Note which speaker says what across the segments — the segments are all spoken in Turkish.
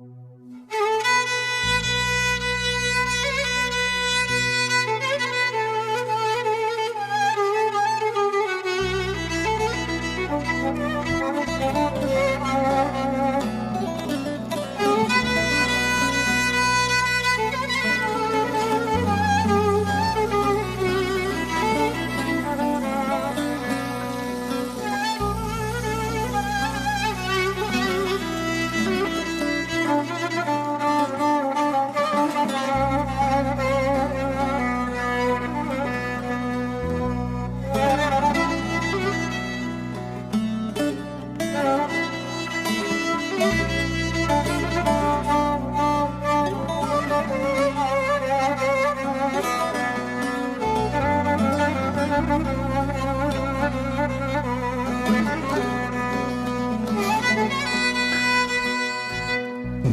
Speaker 1: Thank you.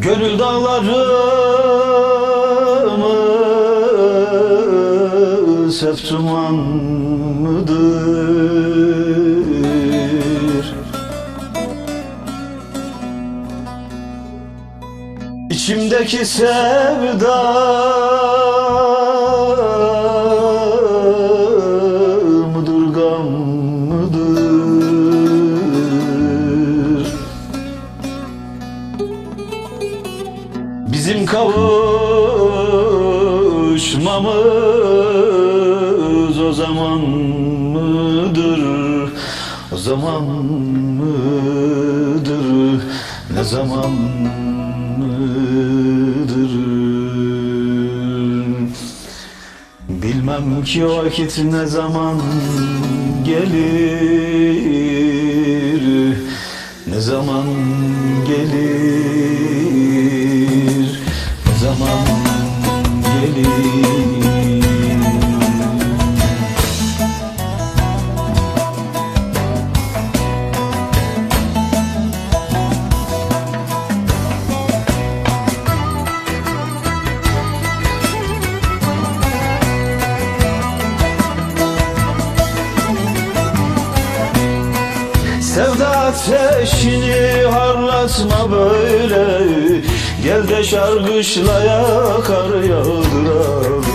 Speaker 1: Gönül dağlarımız hep duman mıdır? İçimdeki sevda Bizim kavuşmamız o zaman mıdır? O zaman mıdır? Ne zaman mıdır? Bilmem ki o vakit ne zaman gelir Ne zaman gelir ateşini harlatma böyle. Gel de şarkışlaya kar yağdıralım.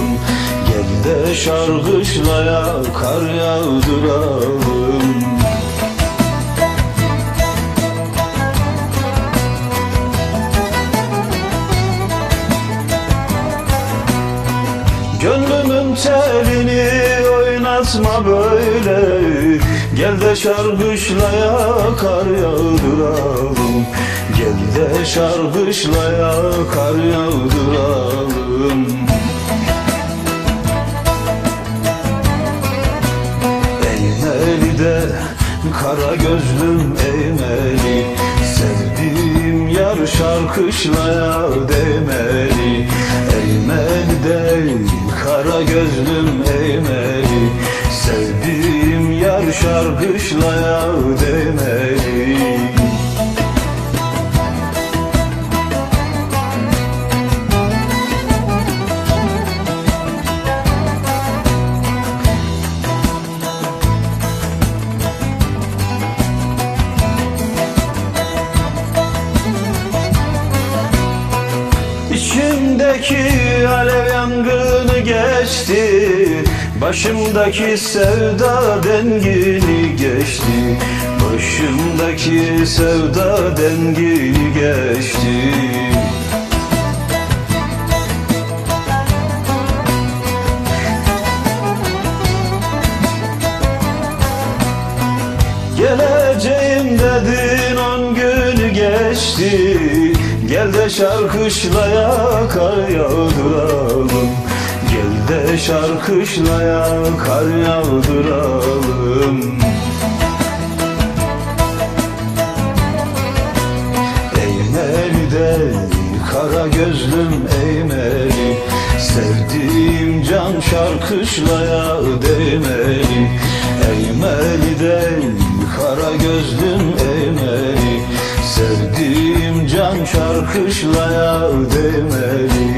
Speaker 1: Gel de şarkışlaya kar yağdıralım. Gönlümün telini oynatma böyle Gel de şarkışlaya kar yağdıralım. Gel de şarkışlaya kar yağdıralım. Eğmeli de kara gözlüm eğmeli. Sevdiğim yar şarkışlaya değmeli. Eğmeli de kara gözlüm eğmeli. Sevdiğim yar şarkışlaya değmeli İçimdeki alev yangını geçti Başımdaki sevda dengini geçti. Başımdaki sevda dengini geçti. Geleceğim dedin on günü geçti. Gel de şarkışlaya kar yağdıralım Gel de şarkışlaya kar yağdıralım Eğmeli de kara gözlüm eğmeli Sevdiğim can şarkışlaya değmeli. Eğmeli de kara gözlüm eğmeli Sevdiğim can şarkışlaya değmeli